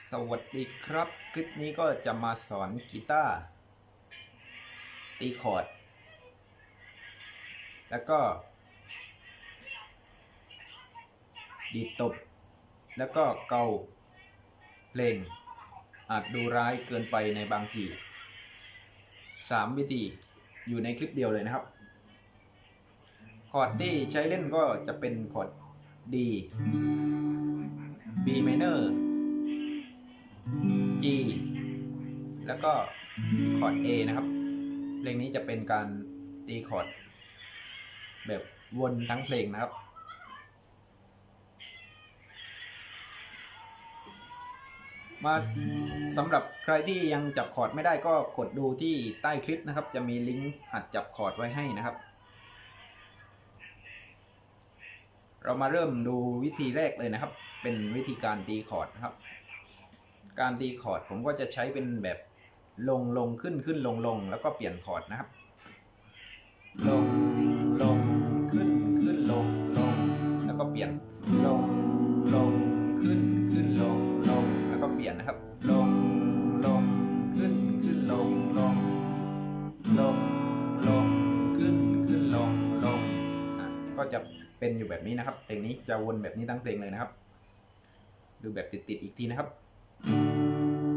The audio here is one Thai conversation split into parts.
สวัสดีครับ คลิปนี้ก็จะมาสอนกีตาร์ตีคอร์ด แล้วก็ ดีดตบ แล้วก็เกาเพลง อาจดูร้ายเกินไปในบางที 3 วิธีอยู่ในคลิปเดียวเลยนะครับ คอร์ดที่ใช้เล่นก็จะเป็นคอร์ด D B minor G แล้วก็คอร์ด A นะครับ เพลงนี้จะเป็นการตีคอร์ด แบบวนทั้งเพลงนะครับ มาสำหรับใครที่ยังจับคอร์ดไม่ได้ก็กดดูที่ใต้คลิปนะครับ จะมีลิงก์หัดจับคอร์ดไว้ให้นะครับ เรามาเริ่มดูวิธีแรกเลยนะครับ เป็นวิธีการตีคอร์ดนะครับ การตีคอร์ดผมก็จะใช้เป็นแบบลงลงขึ้นขึ้นลงลงแล้วก็เปลี่ยนคอร์ดนะครับ ลงลงขึ้นขึ้นลงลงแล้วก็เปลี่ยนลงลงขึ้นขึ้นลงลงแล้วก็เปลี่ยนนะครับ ลงลงขึ้นขึ้นลงลงลงลงขึ้นขึ้นลงลงก็จะเป็นอยู่แบบนี้นะครับเพลงนี้จะวนแบบนี้ทั้งเพลงเลยนะครับ ดูแบบติดๆอีกทีนะครับ thank you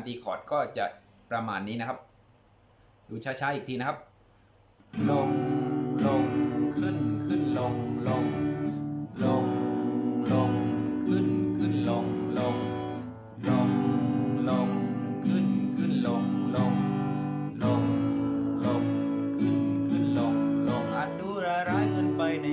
การตีคอร์ดก็จะประมาณนี้นะครับ ดูช้าๆอีกทีนะครับ ลงลงขึ้นขึ้นลงลงลงลงขึ้นขึ้นลงลงลงลงขึ้นขึ้นลงลงลงลงขึ้นขึ้นลงลงอาจดูร้ายเกินไปใน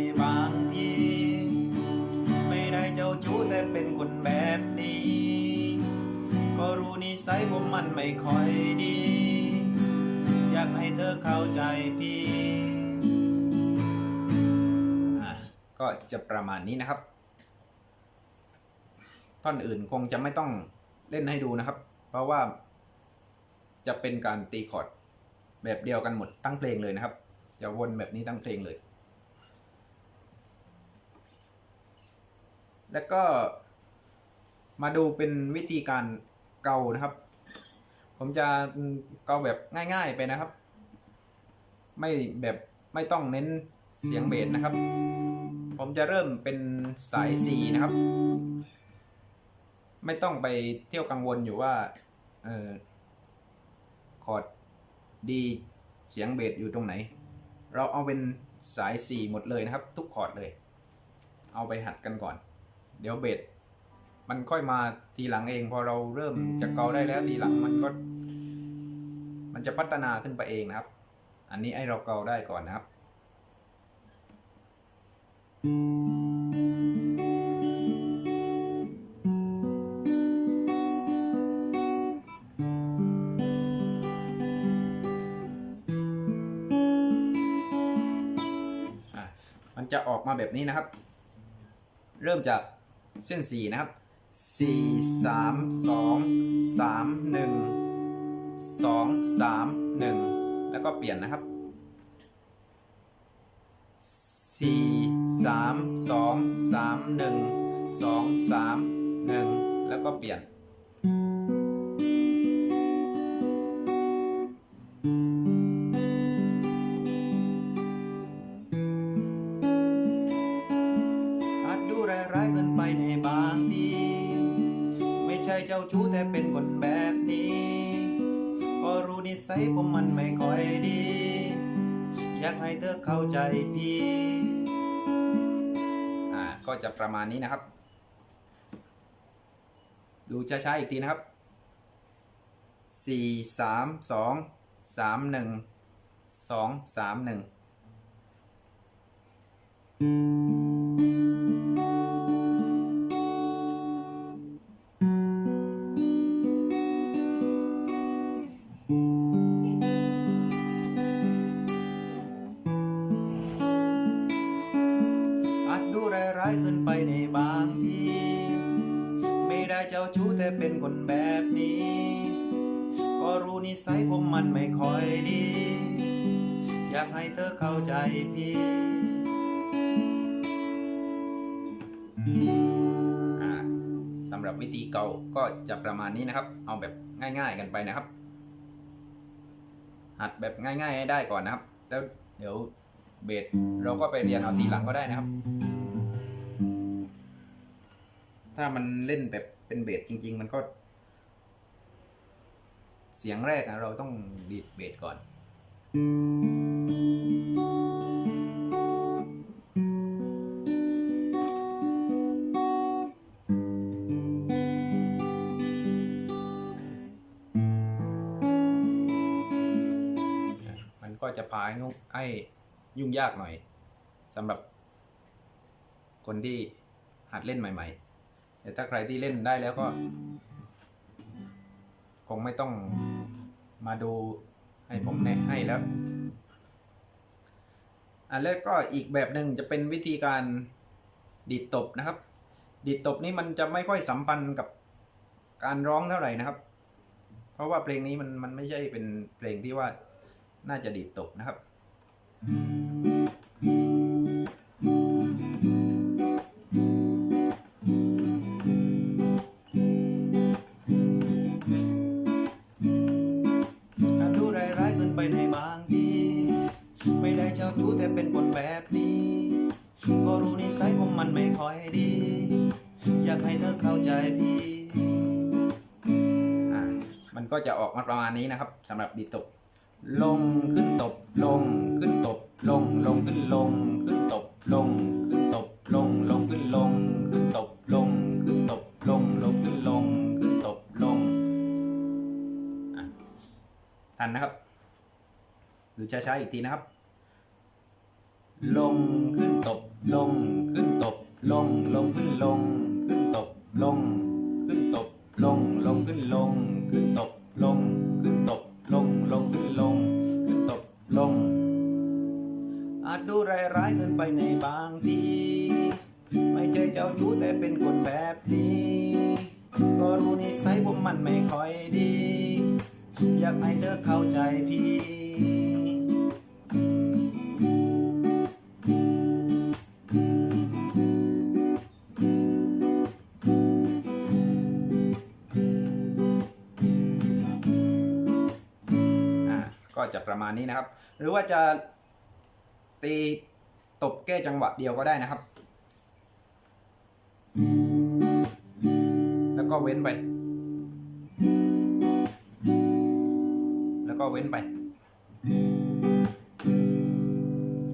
สัยผมมันไม่ค่อยดี อยากให้เธอเข้าใจพี่อะก็จะประมาณนี้นะครับ ท่อนอื่นคงจะไม่ต้องเล่นให้ดูนะครับ เพราะว่าจะเป็นการตีคอร์ดแบบเดียวกันหมดตั้งเพลงเลยนะครับ จะวนแบบนี้ตั้งเพลงเลย แล้วก็มาดูเป็นวิธีการ เกานะครับ ผมจะเกาแบบง่าย ๆไปนะครับ ไม่แบบไม่ต้องเน้นเสียงเบสนะครับ ผมจะเริ่มเป็นสาย C นะครับ ไม่ต้องไปเที่ยวกังวลอยู่ว่าเออคอร์ดดีเสียงเบสอยู่ตรงไหน เราเอาเป็นสาย4หมดเลยนะครับ ทุกคอร์ดเลย เอาไปหัดกันก่อน เดี๋ยวเบส มันค่อยมาทีหลังเอง พอเราเริ่มจะเกาได้แล้วทีหลังมันก็ มันจะพัฒนาขึ้นไปเองนะครับ อันนี้ให้เราเกาได้ก่อนนะครับอะมันจะออกมาแบบนี้นะครับ เริ่มจากเส้น4นะครับ 4 3 2 3 1 2 3 1แล้วก็เปลี่ยนนะครับ4 3 2 3 1 2 3 1แล้วก็เปลี่ยน เจ้าชู้แต่เป็นคนแบบนี้ก็รู้นิสัยผมมันไม่ค่อยดี อยากให้เธอเข้าใจพี่อ่าก็จะประมาณนี้นะครับ ดูช้าๆอีกทีนะครับสี่สามสองสามหนึ่งสองสามหนึ่งได้เจ้าชู้แต่เป็นคนแบบนี้ ก็รู้นิสัยผมมันไม่ค่อยดี อยากให้เธอเข้าใจพี่สำหรับวิธีเก่าก็จะประมาณนี้นะครับ เอาแบบง่าย ๆ กันไปนะครับ หัดแบบง่าย ๆ ให้ได้ก่อนนะครับ แล้วเดี๋ยวเบสเราก็ไปเรียนเอาทีหลังก็ได้นะครับ ถ้ามันเล่นแบบเป็นเบสจริง ๆ มันก็ เสียงแรกนะเราต้องดีดเบสก่อน มันก็จะพาให้งุให้ยุ่งยากหน่อยสำหรับคนที่หัดเล่นใหม่ ๆ แต่ถ้าใครที่เล่นได้แล้วก็ คงไม่ต้องมาดูให้ผมแนะให้แล้วอันแรกก็อีกแบบหนึ่งจะเป็นวิธีการดีดตบนะครับ ดีดตบนี้มันจะไม่ค่อยสัมพันธ์กับการร้องเท่าไหร่นะครับ เพราะว่าเพลงนี้มันมันไม่ใช่เป็นเพลงที่ว่าน่าจะดีดตบนะครับอ ยๆเกินไปในบางทีไม่ได้เจ้าชู้แต่เป็นคนแบบนี้ ก็รู้นิสัยผมมันไม่ค่อยดี อยากให้เธอเข้าใจพี่อ่ามันก็จะออกมาประมาณนี้นะครับสำหรับดีตบลงขึ้นตบลงขึ้นตบลงลงขึ้นลงขึ้นตบลงขึ้นตบลงลงขึ้นลงขึ้นตบลงขึ้นตบลงลงขึ้นลงขึ้นตบลงอะทันนะครับ หรือช้าๆอีกทีนะครับ ลงขึ้นตบ ลงขึ้นตบ ลงลงขึ้นลง ขึ้นตบ ลง ขึ้นตบ ลงลงขึ้นลง ขึ้นตบ ลง ขึ้นตบ ลงลงขึ้นลง ขึ้นตบ ลง อาจดูร้ายๆเกินไปในบางทีไม่ใช่เจ้าชู้แต่เป็นคนแบบนี้ ก็รู้นิสัยผมมันไม่ค่อยดี อยากให้เธอเข้าใจพี่ ก็จะประมาณนี้นะครับ หรือว่าจะตีตบแก้จังหวะเดียวก็ได้นะครับ แล้วก็เว้นไป แล้วก็เว้นไป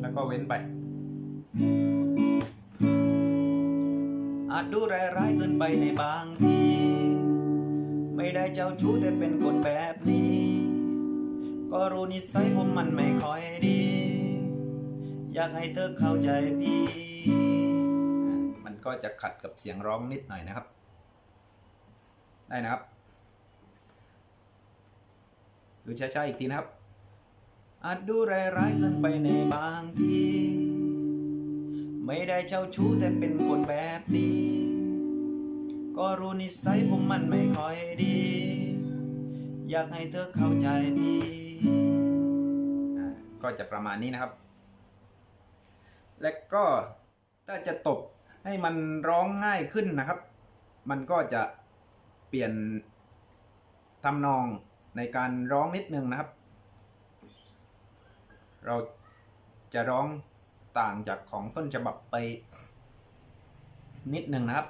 แล้วก็เว้นไปอาจดูร้ายเกินไปในบางที ไม่ได้เจ้าชู้แต่เป็นคนแบบนี้ ก็รู้นิสัยผมมันไม่ค่อยดี อยากให้เธอเข้าใจพี่ มันก็จะขัดกับเสียงร้องนิดหน่อยนะครับ ได้นะครับดูช้าๆอีกทีนะครับ อาจดูร้ายๆเกินไปในบางที ไม่ได้เจ้าชู้แต่เป็นคนแบบนี้ ก็รู้นิสัยผมมันไม่ค่อยดี อยากให้เธอเข้าใจพี่ ก็จะประมาณนี้นะครับ และก็ถ้าจะตบให้มันร้องง่ายขึ้นนะครับ มันก็จะเปลี่ยนทำนองในการร้องนิดนึงนะครับ เราจะร้องต่างจากของต้นฉบับไปนิดนึงนะครับ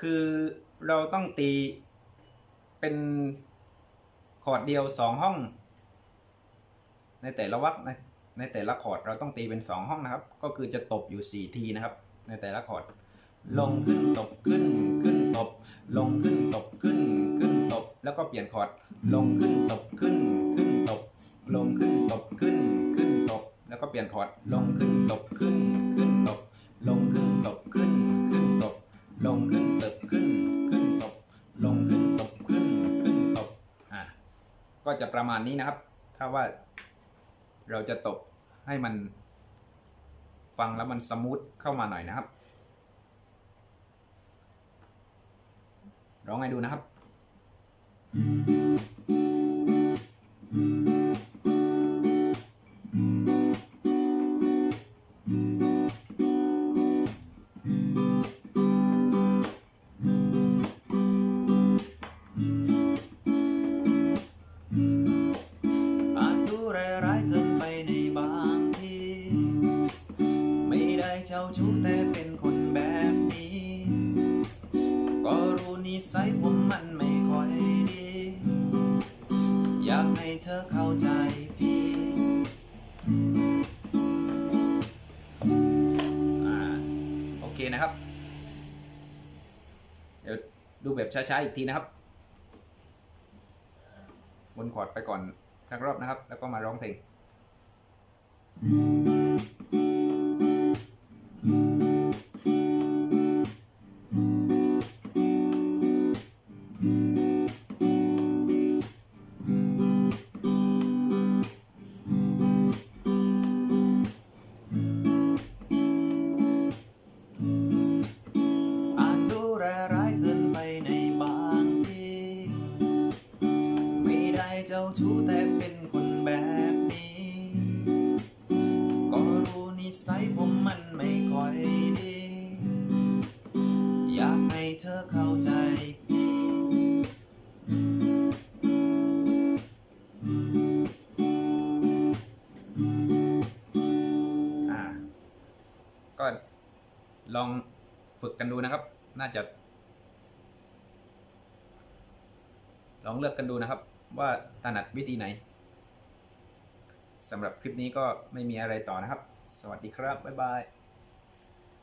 คือเราต้องตีเป็นคอร์ดเดียวสองห้อง ในแต่ละวรรคในในแต่ละคอร์ดเราต้องตีเป็น2ห้องนะครับ ก็คือจะตบอยู่4ทีนะครับ ในแต่ละคอร์ดลงขึ้นตบขึ้นขึ้นตบ ลงขึ้นตบขึ้นขึ้นตบ แล้วก็เปลี่ยนคอร์ดลงขึ้นตบขึ้นขึ้นตบ ลงขึ้นตบขึ้นขึ้นตบ แล้วก็เปลี่ยนคอร์ดลงขึ้นตบขึ้น จะประมาณนี้นะครับ ถ้าว่าเราจะตบให้มันฟังแล้วมันสมูทเข้ามาหน่อยนะครับร้องให้ดูนะครับอา ดูแบบช้าๆอีกทีนะครับบนคอร์ดไปก่อนสักรอบนะครับ แล้วก็มาร้องเพลง ลองฝึกกันดูนะครับ น่าจะ ลองเลือกกันดูนะครับ ว่าถนัดวิธีไหนสำหรับคลิปนี้ก็ไม่มีอะไรต่อนะครับ สวัสดีครับ บ๊ายบาย